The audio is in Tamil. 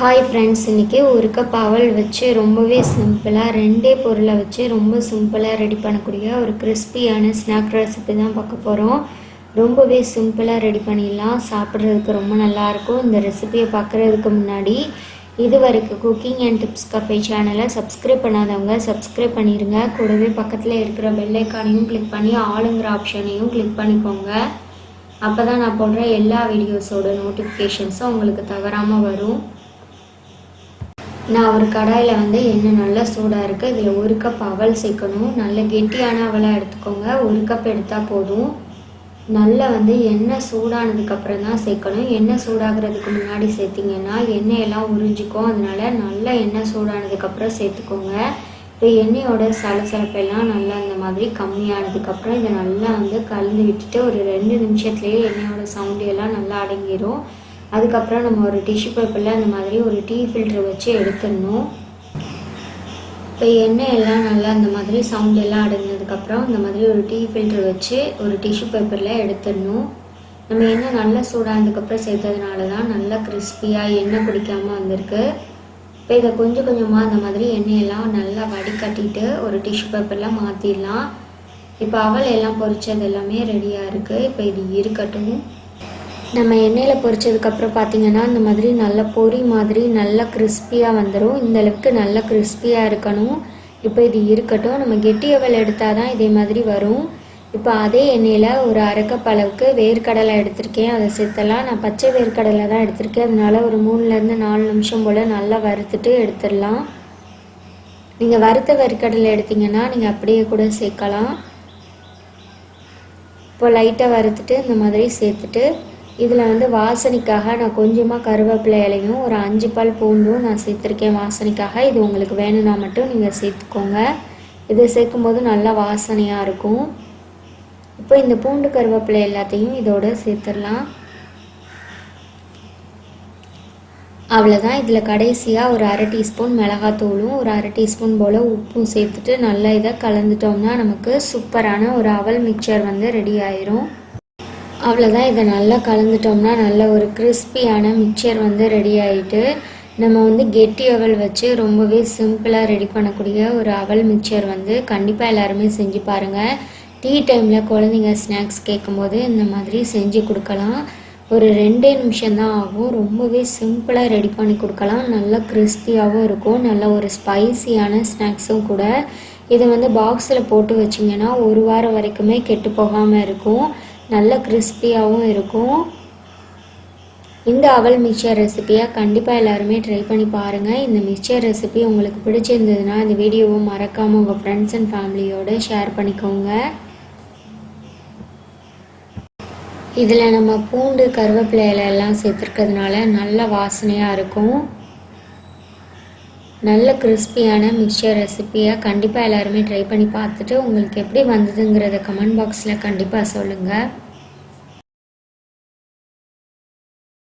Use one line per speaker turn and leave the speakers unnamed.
ஹாய் ஃப்ரெண்ட்ஸ் இன்றைக்கி ஒரு கப் அவல் வச்சு ரொம்பவே சிம்பிளாக ரெண்டே பொருளை வச்சு ரொம்ப சிம்பிளாக ரெடி பண்ணக்கூடிய ஒரு கிறிஸ்பியான ஸ்நாக் ரெசிபி தான் பார்க்க போகிறோம் ரொம்பவே சிம்பிளாக ரெடி பண்ணிடலாம். சாப்பிட்றதுக்கு ரொம்ப நல்லாயிருக்கும் இந்த ரெசிபியை பார்க்குறதுக்கு முன்னாடி இது வரைக்கும் குக்கிங் அண்ட் டிப்ஸ் கஃபே சேனலை சப்ஸ்கிரைப் பண்ணாதவங்க சப்ஸ்கிரைப் பண்ணிடுங்க கூடவே பக்கத்தில் இருக்கிற பெல்லைக்கானையும் கிளிக் பண்ணி ஆளுங்கிற ஆப்ஷனையும் கிளிக் பண்ணிக்கோங்க. அப்போ தான் நான் போடுற எல்லா வீடியோஸோட நோட்டிஃபிகேஷன்ஸும் உங்களுக்கு தவறாமல் வரும். நான் ஒரு கடாயில் வந்து எண்ணெய் நல்லா சூடாக இருக்குது இதில் ஒரு கப் அவல் சேர்க்கணும். நல்ல கெட்டியான அவலாக எடுத்துக்கோங்க. ஒரு கப் எடுத்தால் போதும். நல்லா வந்து எண்ணெய் சூடானதுக்கப்புறம் தான் சேர்க்கணும். எண்ணெய் சூடாகிறதுக்கு முன்னாடி சேர்த்திங்கன்னா எண்ணெயெல்லாம் உறிஞ்சிக்கும். அதனால நல்லா எண்ணெய் சூடானதுக்கப்புறம் சேர்த்துக்கோங்க. இப்போ எண்ணெயோட சலசலப்பெல்லாம் நல்லா இந்த மாதிரி கம்மியானதுக்கப்புறம் இதை நல்லா வந்து கலந்து விட்டுட்டு ஒரு ரெண்டு நிமிஷத்துலேயே எண்ணெயோட சவுண்டு எல்லாம் நல்லா அடங்கிடும் அதுக்கப்புறம் நம்ம ஒரு டிஷ்யூ பேப்பரில் அந்த மாதிரி ஒரு டீ ஃபில்ட்ரு வச்சு எடுத்துடணும். இப்போ எண்ணெய் எல்லாம் நல்லா இந்த மாதிரி சவுண்ட் எல்லாம் அடங்கினதுக்கப்புறம் இந்த மாதிரி ஒரு டீ ஃபில்ட்ரு வச்சு ஒரு டிஷ்யூ பேப்பரில் எடுத்துடணும். நம்ம எண்ணெய் நல்லா சூடானதுக்கப்புறம் சேர்த்ததுனால தான் நல்லா கிறிஸ்பியாக எண்ணெய் குடிக்காமல் வந்திருக்கு. இப்போ இதை கொஞ்சம் கொஞ்சமாக அந்த மாதிரி எண்ணெயெல்லாம் நல்லா வடிகட்டிட்டு ஒரு டிஷ்யூ பேப்பரில் மாற்றிடலாம் இப்போ அவல் எல்லாம் பொரிச்சது எல்லாமே ரெடியாக இருக்குது இப்போ இது இருக்கட்டும். நம்ம எண்ணெயில் பொரிச்சதுக்கப்புறம் பார்த்தீங்கன்னா இந்த மாதிரி நல்ல பொரி மாதிரி நல்லா கிறிஸ்பியாக வந்துடும் இந்த அளவுக்கு நல்லா கிறிஸ்பியாக இருக்கணும். இப்போ இது இருக்கட்டும். நம்ம கெட்டி அவல் எடுத்தால் தான் இதே மாதிரி வரும். இப்போ அதே எண்ணெயில் ஒரு அரைக்கப் அளவுக்கு வேர்க்கடலை எடுத்திருக்கேன். அதை சேர்த்தலாம். நான் பச்சை வேர்க்கடலை தான் எடுத்திருக்கேன். அதனால ஒரு மூணுலேருந்து நாலு நிமிஷம் போல் நல்லா வறுத்துட்டு எடுத்துடலாம். நீங்கள் வறுத்த வேர்க்கடலை எடுத்தீங்கன்னா நீங்கள் அப்படியே கூட சேர்க்கலாம். இப்போ லைட்டாக வறுத்துட்டு இந்த மாதிரி சேர்த்துட்டு இதில் வந்து வாசனைக்காக நான் கொஞ்சமாக கருவேப்பிலை இலையும் ஒரு அஞ்சு பால் பூண்டும் நான் சேர்த்துருக்கேன் வாசனைக்காக. இது உங்களுக்கு வேணும்னா மட்டும் நீங்கள் சேர்த்துக்கோங்க. இதை சேர்க்கும்போது நல்லா வாசனையாக இருக்கும். இப்போ இந்த பூண்டு கருவேப்பிலை எல்லாத்தையும் இதோடு சேர்த்துடலாம். அவ்வளோதான் இதில் கடைசியாக ஒரு அரை டீஸ்பூன் மிளகாத்தூளும் ஒரு அரை டீஸ்பூன் போல் உப்பும் சேர்த்துட்டு நல்லா இதை கலந்துட்டோம்னா நமக்கு சூப்பரான ஒரு அவல் மிக்சர் வந்து ரெடி ஆயிரும். அவ்வளோதான் இதை நல்லா கலந்துட்டோம்னா நல்ல ஒரு கிறிஸ்பியான மிக்சர் வந்து ரெடி ஆகிட்டு நம்ம வந்து கெட்டி அவல் வச்சு ரொம்பவே சிம்பிளாக ரெடி பண்ணக்கூடிய ஒரு அவல் மிக்சர் வந்து கண்டிப்பாக எல்லாருமே செஞ்சு பாருங்கள் டீ டைமில் குழந்தைங்க ஸ்நாக்ஸ் கேட்கும்போது இந்த மாதிரி செஞ்சு கொடுக்கலாம். ஒரு ரெண்டே நிமிஷம்தான் ஆகும். ரொம்பவே சிம்பிளாக ரெடி பண்ணி கொடுக்கலாம். நல்லா கிறிஸ்பியாகவும் இருக்கும். நல்ல ஒரு ஸ்பைசியான ஸ்நாக்ஸும் கூட. இதை வந்து பாக்ஸில் போட்டு வச்சிங்கன்னா ஒரு வாரம் வரைக்குமே கெட்டு போகாமல் இருக்கும். நல்ல கிறிஸ்பியாகவும் இருக்கும். இந்த அவல் மிக்சர் ரெசிப்பியாக கண்டிப்பாக எல்லாருமே ட்ரை பண்ணி பாருங்கள் இந்த மிக்சர் ரெசிபி உங்களுக்கு பிடிச்சிருந்ததுன்னா இந்த வீடியோவை மறக்காமல் உங்கள் ஃப்ரெண்ட்ஸ் அண்ட் ஃபேமிலியோடு ஷேர் பண்ணிக்கோங்க. இதில் நம்ம பூண்டு கருவேப்பிலை எல்லாம் சேர்த்துருக்கிறதுனால நல்ல வாசனையாக இருக்கும். நல்ல கிறிஸ்பியான மிக்சர் ரெசிப்பியாக கண்டிப்பாக எல்லாருமே ட்ரை பண்ணி பார்த்துட்டு உங்களுக்கு எப்படி வந்ததுங்கிறத கமெண்ட் பாக்ஸில் கண்டிப்பாக சொல்லுங்கள்